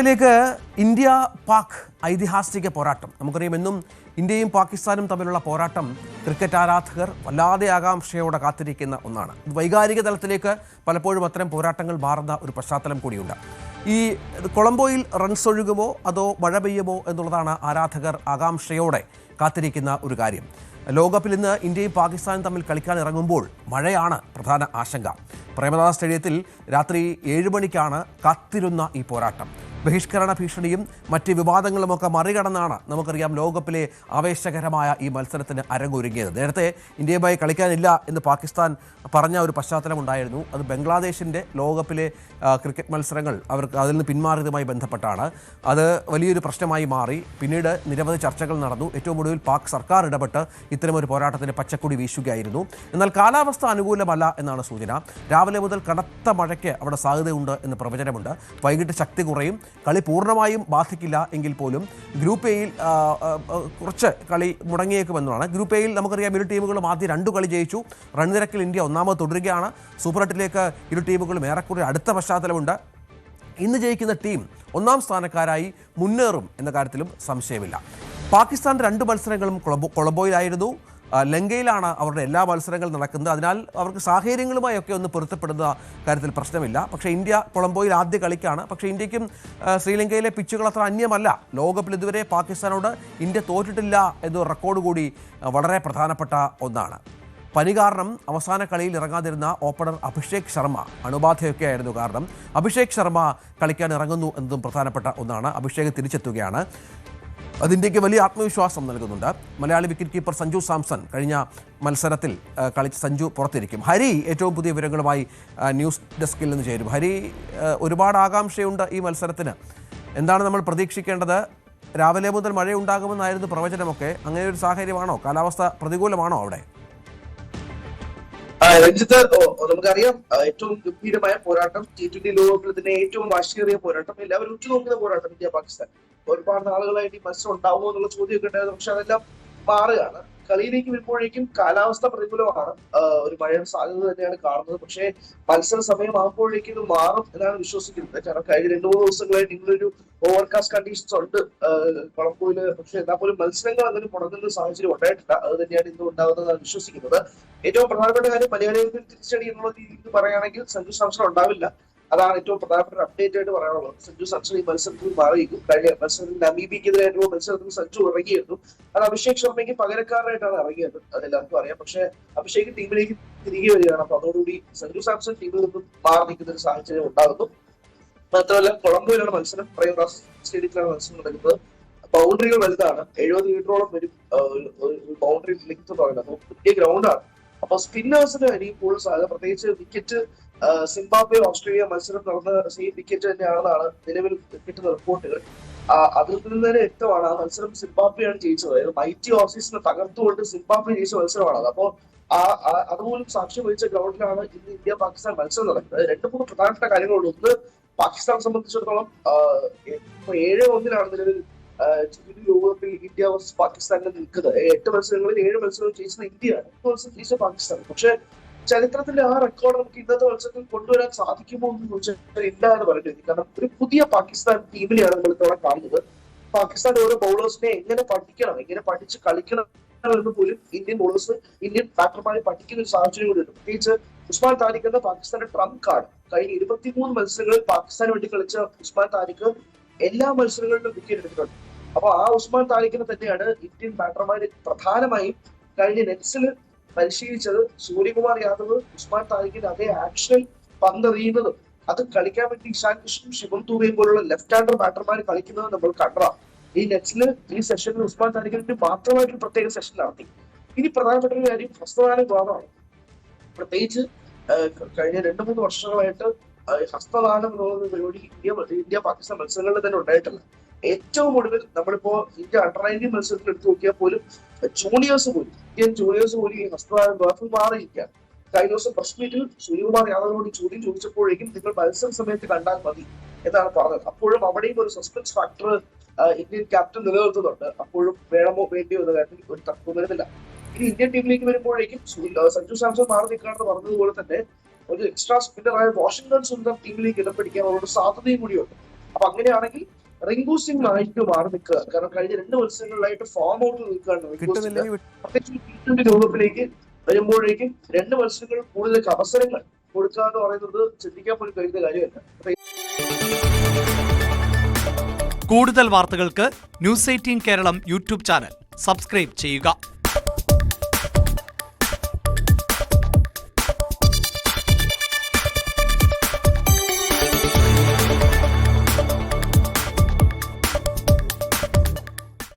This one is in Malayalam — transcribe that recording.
വാർത്തയിലേക്ക് ഇന്ത്യ പാക് ഐതിഹാസിക പോരാട്ടം. നമുക്കറിയാം എന്നും ഇന്ത്യയും പാകിസ്ഥാനും തമ്മിലുള്ള പോരാട്ടം ക്രിക്കറ്റ് ആരാധകർ വല്ലാതെ ആകാംക്ഷയോടെ കാത്തിരിക്കുന്ന ഒന്നാണ്. വൈകാരിക തലത്തിലേക്ക് പലപ്പോഴും അത്തരം പോരാട്ടങ്ങൾ മാറുന്ന ഒരു പശ്ചാത്തലം കൂടിയുണ്ട്. ഈ കൊളംബോയിൽ റൺസ് ഒഴുകുമോ അതോ മഴ പെയ്യുമോ എന്നുള്ളതാണ് ആരാധകർ ആകാംക്ഷയോടെ കാത്തിരിക്കുന്ന ഒരു കാര്യം. ലോകകപ്പിൽ ഇന്ന് ഇന്ത്യയും പാകിസ്ഥാനും തമ്മിൽ കളിക്കാൻ ഇറങ്ങുമ്പോൾ മഴയാണ് പ്രധാന ആശങ്ക. പ്രേമദാസ് സ്റ്റേഡിയത്തിൽ രാത്രി ഏഴ് മണിക്കാണ് കാത്തിരുന്ന ഈ പോരാട്ടം. ബഹിഷ്കരണ ഭീഷണിയും മറ്റ് വിവാദങ്ങളുമൊക്കെ മറികടന്നാണ് നമുക്കറിയാം ലോകകപ്പിലെ ആവേശകരമായ ഈ മത്സരത്തിന് അരങ്ങൊരുങ്ങിയത്. നേരത്തെ ഇന്ത്യയുമായി കളിക്കാനില്ല എന്ന് പാകിസ്ഥാൻ പറഞ്ഞ ഒരു പശ്ചാത്തലം ഉണ്ടായിരുന്നു അത് ബംഗ്ലാദേശിന്റെ ലോകകപ്പിലെ ക്രിക്കറ്റ് മത്സരങ്ങൾ അവർക്ക് അതിൽ നിന്ന് പിന്മാറിയതുമായി ബന്ധപ്പെട്ടാണ്. അത് വലിയൊരു പ്രശ്നമായി മാറി. പിന്നീട് നിരവധി ചർച്ചകൾ നടന്നു. ഏറ്റവും ഒടുവിൽ പാക് സർക്കാർ ഇടപെട്ട് ഇത്തരമൊരു പോരാട്ടത്തിന് പച്ചക്കൊടി വീശുകയായിരുന്നു. എന്നാൽ കാലാവസ്ഥ അനുകൂലമല്ല എന്നാണ് സൂചന. രാവിലെ മുതൽ കനത്ത മഴയ്ക്ക് അവിടെ സാധ്യതയുണ്ട് എന്ന് പ്രവചനമുണ്ട്. വൈകിട്ട് ശക്തി കുറയും. കളി പൂർണമായും ബാധിക്കില്ല എങ്കിൽ പോലും ഗ്രൂപ്പ് എയിൽ കുറച്ച് കളി മുടങ്ങിയേക്കുമെന്നാണ് ഗ്രൂപ്പ് എയിൽ നമുക്കറിയാം ഇരു ടീമുകളും ആദ്യം രണ്ട് കളി ജയിച്ചു. റൺനിരക്കിൽ ഇന്ത്യ ഒന്നാമത് തുടരുകയാണ്. സൂപ്പർ എട്ടിലേക്ക് ഇരു ടീമുകളും ഏറെക്കുറെ അടുത്ത പശ്ചാത്തലമുണ്ട്. ഇന്ന് ജയിക്കുന്ന ടീം ഒന്നാം സ്ഥാനക്കാരായി മുന്നേറും എന്ന കാര്യത്തിലും സംശയമില്ല. പാകിസ്ഥാൻ രണ്ട് മത്സരങ്ങളും കൊളബോ കൊളംബോയിലായിരുന്നു. ലങ്കയിലാണ് അവരുടെ എല്ലാ മത്സരങ്ങളും നടക്കുന്നത്. അതിനാൽ അവർക്ക് സാഹചര്യങ്ങളുമായൊക്കെ ഒന്ന് പൊരുത്തപ്പെടുന്ന കാര്യത്തിൽ പ്രശ്നമില്ല. പക്ഷേ ഇന്ത്യ കൊളംബോയിൽ ആദ്യ കളിക്കാണ്. പക്ഷേ ഇന്ത്യക്കും ശ്രീലങ്കയിലെ പിച്ചുകൾ അത്ര അന്യമല്ല. ലോകകപ്പിൽ ഇതുവരെ പാകിസ്ഥാനോട് ഇന്ത്യ തോറ്റിട്ടില്ല എന്ന റെക്കോർഡ് കൂടി വളരെ പ്രധാനപ്പെട്ട ഒന്നാണ്. പനി കാരണം അവസാന കളിയിൽ ഇറങ്ങാതിരുന്ന ഓപ്പണർ അഭിഷേക് ശർമ്മ അണുബാധയൊക്കെ ആയിരുന്നു കാരണം. അഭിഷേക് ശർമ്മ കളിക്കാൻ ഇറങ്ങുന്നു എന്നതും പ്രധാനപ്പെട്ട ഒന്നാണ്. അഭിഷേക് തിരിച്ചെത്തുകയാണ്. അത് ഇന്ത്യയ്ക്ക് വലിയ ആത്മവിശ്വാസം നൽകുന്നുണ്ട്. മലയാളി വിക്കറ്റ് കീപ്പർ സഞ്ജു സാംസൺ കഴിഞ്ഞ മത്സരത്തിൽ കളിച്ച് സഞ്ജു പുറത്തിരിക്കും. ഹരി ഏറ്റവും പുതിയ വിവരങ്ങളുമായി ന്യൂസ് ഡെസ്കിൽ നിന്ന് ചേരും. ഹരി ഒരുപാട് ആകാംക്ഷയുണ്ട് ഈ മത്സരത്തിന്. എന്താണ് നമ്മൾ പ്രതീക്ഷിക്കേണ്ടത്? രാവിലെ മുതൽ മഴയുണ്ടാകുമെന്നായിരുന്നു പ്രവചനമൊക്കെ. അങ്ങനെ ഒരു സാഹചര്യമാണോ? കാലാവസ്ഥ പ്രതികൂലമാണോ അവിടെ? രഞ്ജിത്ത് നമുക്കറിയാം ഏറ്റവും ഗംഭീരമായ പോരാട്ടം ടി ട്വന്റി ലോകകപ്പിൽ തന്നെ ഏറ്റവും വാശിയേറിയ പോരാട്ടം. എല്ലാവരും ഉറ്റുനോക്കുന്ന പോരാട്ടം ഇന്ത്യ പാകിസ്ഥാൻ ഒരുപാട് നാളുകളായിട്ട് ഈ മത്സരം ഉണ്ടാവുമോ എന്നുള്ള ചോദ്യമൊക്കെ ഉണ്ടായിരുന്നു. പക്ഷെ അതെല്ലാം മാറുകയാണ്. കളിയിലേക്ക് വരുമ്പോഴേക്കും കാലാവസ്ഥ പ്രതികൂലമാണ്. ഒരു മഴ സാധ്യത തന്നെയാണ് കാണുന്നത്. പക്ഷേ മത്സര സമയമാകുമ്പോഴേക്കും ഇത് മാറും എന്നാണ് വിശ്വസിക്കുന്നത്. കാരണം കഴിഞ്ഞ രണ്ടു മൂന്ന് ദിവസങ്ങളായിട്ട് ഇങ്ങനൊരു ഓവർകാസ്റ്റ് കണ്ടീഷൻസ് ഉണ്ട്. കൊളംബോയിൽ പക്ഷെ എന്നാൽ പോലും മത്സരങ്ങൾ അങ്ങനെ മുടങ്ങുന്ന സാഹചര്യം ഉണ്ടായിട്ടില്ല. അത് തന്നെയാണ് ഇന്ന് ഉണ്ടാകുന്നതെന്നാണ് വിശ്വസിക്കുന്നത്. ഏറ്റവും പ്രധാനപ്പെട്ട കാര്യം മലയാളികൾക്ക് തിരിച്ചടി എന്നുള്ള രീതിയിൽ പറയുകയാണെങ്കിൽ സംഘർഷാംശം ഉണ്ടാവില്ല. അതാണ് ഏറ്റവും പ്രധാനപ്പെട്ട അപ്ഡേറ്റ് ആയിട്ട് പറയാനുള്ളത്. സഞ്ജു സച്ചിൻ ഈ മത്സരത്തിൽ മാറിയിരിക്കും. കഴിഞ്ഞ മത്സരത്തിൽ നമീബിക്കെതിരായിട്ടുള്ള മത്സരത്തിൽ സഞ്ജു ഇറങ്ങിയിരുന്നു. അത് അഭിഷേക് ശർമ്മയ്ക്ക് പകരക്കാരനായിട്ടാണ് ഇറങ്ങിയത്. അതെല്ലാവർക്കും അറിയാം. പക്ഷെ അഭിഷേക് ടീമിലേക്ക് തിരികെ വരികയാണ്. അപ്പൊ അതോടുകൂടി സഞ്ജു സാംസൺ ടീമിൽ നിന്നും മാറി നിൽക്കുന്ന ഒരു സാഹചര്യം ഉണ്ടാകുന്നു. മാത്രമല്ല കൊളംബോയിലാണ് മത്സരം. പ്രേംദാസ് സ്റ്റേഡിയത്തിലാണ് മത്സരം നടക്കുന്നത്. ബൗണ്ടറികൾ വലുതാണ്. എഴുപത് മീറ്ററോളം വരും. ബൗണ്ടറി ലെങ്ത് പറയുന്നത്. പുതിയ ഗ്രൗണ്ടാണ് അപ്പൊ സ്പിന്നേഴ്സിന് ഇനി കൂടുതൽ സാധ്യത. പ്രത്യേകിച്ച് വിക്കറ്റ് സിംബാബ്വെ ഓസ്ട്രേലിയ മത്സരം നടന്ന സെയിം വിക്കറ്റ് തന്നെയാണെന്നാണ് നിലവിൽ കിട്ടുന്ന റിപ്പോർട്ടുകൾ. അതിൽ നിന്ന് തന്നെ വ്യക്തമാണ് ആ മത്സരം സിംബാബ്വെയാണ് ജയിച്ചത്. അതായത് മൈറ്റി ഓസീസിനെ തകർത്തുകൊണ്ട് സിംബാബ്വെ ജയിച്ച മത്സരമാണ്. അത് അപ്പോ ആ അതുപോലും സാക്ഷ്യം വഹിച്ച ഗ്രൗണ്ടിലാണ് ഇന്ന് ഇന്ത്യ പാകിസ്ഥാൻ മത്സരം നടക്കുന്നത്. രണ്ട് മൂന്ന് പ്രധാനപ്പെട്ട കാര്യങ്ങളുണ്ട്. ഒന്ന് പാകിസ്ഥാനെ സംബന്ധിച്ചിടത്തോളം ഇപ്പൊ ഏഴ് ഒന്നിലാണ് നിലവിൽ യൂറോപ്പിൽ ഇന്ത്യ വേഴ്സസ് പാകിസ്ഥാനിൽ നിൽക്കുന്നത്. എട്ട് മത്സരങ്ങളിൽ ഏഴ് മത്സരങ്ങൾ ജയിച്ചത് ഇന്ത്യയാണ്. എട്ട് മത്സരം ജയിച്ച പാകിസ്ഥാൻ. പക്ഷെ ചരിത്രത്തിന്റെ ആ റെക്കോർഡ് നമുക്ക് ഇന്നത്തെ മത്സരത്തിൽ കൊണ്ടുവരാൻ സാധിക്കുമോ എന്ന് ചോദിച്ചാൽ ഇല്ല എന്ന് പറഞ്ഞു കാരണം ഒരു പുതിയ പാകിസ്ഥാൻ ടീമിനെയാണ് നമ്മൾ ഇത്തവണ കാണുന്നത്. പാകിസ്ഥാൻ ഓരോ ബൗളേഴ്സിനെ എങ്ങനെ പഠിക്കണം എങ്ങനെ പഠിച്ച് കളിക്കണം എന്ന് പോലും ഇന്ത്യൻ ബൗളേഴ്സ് ഇന്ത്യൻ ബാറ്റർമാരെ പഠിക്കുന്ന ഒരു സാഹചര്യം കൂടി ഉണ്ട്. പ്രത്യേകിച്ച് ഉസ്മാൻ താരിഖ് എന്ന പാകിസ്ഥാന്റെ ട്രംപ് കാർഡ് കഴിഞ്ഞ ഇരുപത്തിമൂന്ന് മത്സരങ്ങളിൽ പാകിസ്ഥാന് വേണ്ടി കളിച്ച ഉസ്മാൻ താരിഖ് എല്ലാ മത്സരങ്ങളിലും വിക്കറ്റ് എടുത്തിട്ടുണ്ട്. അപ്പൊ ആ ഉസ്മാൻ താരിഖിനെ തന്നെയാണ് ഇന്ത്യൻ ബാറ്റർമാർ പ്രധാനമായും കഴിഞ്ഞ നെറ്റ്സിൽ പരിശീലിച്ചത് സൂര്യകുമാർ യാദവ് ഉസ്മാൻ താരിഖിന്റെ അതേ ആക്ഷൻ പന്തെറിയുന്നതും. അത് കളിക്കാൻ വേണ്ടി ഇഷാൻ കൃഷ്ണൻ ശിവം തൂബയും പോലുള്ള ലെഫ്റ്റ് ഹാൻഡർ ബാറ്റർമാർ കളിക്കുന്നത് നമ്മൾ കണ്ടതാണ്. ഈ നെറ്റ്സിൽ ഈ സെഷനിൽ ഉസ്മാൻ താരിഖിന് വേണ്ടി മാത്രമായിട്ട് ഒരു പ്രത്യേക സെഷൻ നടത്തി. ഇനി പ്രധാനപ്പെട്ട ഒരു കാര്യം ഹസ്തദാനം വിവാദമാണ് പ്രത്യേകിച്ച് കഴിഞ്ഞ രണ്ട് മൂന്ന് വർഷങ്ങളായിട്ട് ഹസ്തദാനം എന്നുള്ള പരിപാടി ഇന്ത്യ ഇന്ത്യ പാകിസ്ഥാൻ മത്സരങ്ങളിൽ തന്നെ ഉണ്ടായിട്ടില്ല. ഏറ്റവും ഒടുവിൽ നമ്മളിപ്പോ ഇന്ത്യ അണ്ടർ നയന്റീൻ മത്സരത്തിൽ എടുത്തു നോക്കിയാൽ പോലും ജൂനിയേഴ്സ് പോലും ഇന്ത്യൻ ജൂനിയേഴ്സ് പോലും ഈ ഹസ്തദാനം ബാഫിൽ മാറിയിരിക്കുകയാണ് കഴിഞ്ഞ ദിവസം പ്രസ് മീറ്റിൽ സൂര്യകുമാർ യാദവിനോട് ചോദ്യം ചോദിച്ചപ്പോഴേക്കും നിങ്ങൾ മത്സര സമയത്ത് കണ്ടാൽ മതി എന്നാണ് പറഞ്ഞത്. അപ്പോഴും അവിടെയും ഒരു സസ്പെൻസ് ഫാക്ടർ ഇന്ത്യൻ ക്യാപ്റ്റൻ നിലനിർത്തുന്നുണ്ട്. അപ്പോഴും വേണമോ വേണ്ടിയോ എന്ന കാര്യത്തിൽ ഒരു തർക്കം വരുന്നില്ല. ഇനി ഇന്ത്യൻ ടീമിലേക്ക് വരുമ്പോഴേക്കും സഞ്ജു സാംസൺ മാറി നിൽക്കാണെന്ന് പറഞ്ഞതുപോലെ തന്നെ ഒരു എക്സ്ട്രാ സ്പിന്നറായ വാഷിംഗ്ടൺ സുന്ദർ ടീമിലേക്ക് ഇടം പിടിക്കാൻ അവരുടെ സാധ്യതയും കൂടിയുണ്ട്. അപ്പൊ അങ്ങനെയാണെങ്കിൽ റിങ്കു സിംഗ് ആയിട്ട് മാറി നിൽക്കുക. കാരണം കഴിഞ്ഞ രണ്ട് മത്സരങ്ങളിലായിട്ട് ഫോം ഔട്ട് നിൽക്കുകയാണ് റിങ്കു സിംഗ്. കിട്ടുന്നില്ലെങ്കിൽ വിട്ട് പ്രത്യേകിച്ച് ടി ട്വന്റി ലോകകപ്പിലേക്ക് വരുമ്പോഴേക്കും രണ്ട് മത്സരങ്ങൾ കൂടുതൽ അവസരങ്ങൾ കൊടുക്കുക എന്ന് പറയുന്നത് ചിന്തിക്കാൻ പോലും കഴിയുന്ന കാര്യമല്ല. കൂടുതൽ വാർത്തകൾക്ക് news eighteen Keralam YouTube channel. Subscribe ചെയ്യുക.